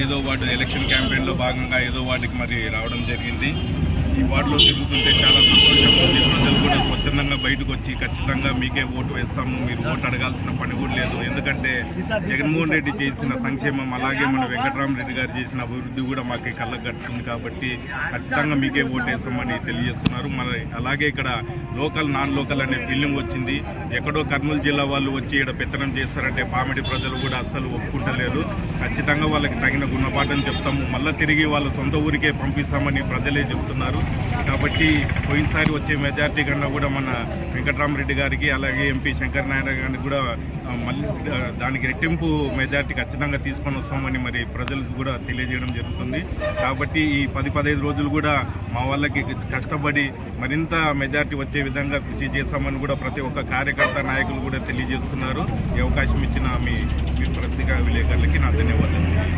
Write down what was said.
ఐదో ward election క్యాంపెయిన్లో భాగంగా ఐదో వార్డుకి మరి రావడం జరిగింది. ఈ వార్డులో తిరుగుతుంటే చాలా సంతోషం ప్రజలు కూడా స్వచ్ఛందంగా బయటకు వచ్చి ఖచ్చితంగా మీకే ఓటు వేస్తాము మీరు ఓటు అడగాల్సిన పని కూడా లేదు. ఎందుకంటే జగన్మోహన్ రెడ్డి చేసిన సంక్షేమం అలాగే మన వెంకటరామరెడ్డి గారు చేసిన అభివృద్ధి కూడా మాకు కళ్ళకు కట్టుతుంది కాబట్టి ఖచ్చితంగా మీకే ఓటు వేస్తామని తెలియజేస్తున్నారు. మరి అలాగే ఇక్కడ లోకల్ నాన్ లోకల్ అనే ఫీలింగ్ వచ్చింది. ఎక్కడో కర్నూలు జిల్లా వాళ్ళు వచ్చి ఇక్కడ పెత్తనం చేస్తారంటే పామిడి ప్రజలు కూడా అస్సలు ఒప్పుకుంటలేరు ఖచ్చితంగా వాళ్ళకి తగిన గుణపాఠం చెప్తాము. మళ్ళీ తిరిగి వాళ్ళ సొంత ఊరికే పంపిస్తామని ప్రజలే చెప్తున్నారు కాబట్టి పోయినసారి వచ్చే మెజార్టీ కన్నా కూడా మన వెంకటరామరెడ్డి గారికి అలాగే ఎంపీ శంకర్ నారాయణ గారికి కూడా మళ్ళీ దానికి రెట్టింపు మెజార్టీ ఖచ్చితంగా తీసుకొని వస్తామని మరి ప్రజలకు కూడా తెలియజేయడం జరుగుతుంది. కాబట్టి ఈ పది పదహైదు రోజులు కూడా మా వాళ్ళకి కష్టపడి మరింత మెజార్టీ వచ్చే విధంగా కృషి చేస్తామని కూడా ప్రతి ఒక్క కార్యకర్త నాయకులు కూడా తెలియజేస్తున్నారు. ఈ అవకాశం ఇచ్చిన మీ మీ పత్రికా విలేకరులకి నా ధన్యవాదాలు.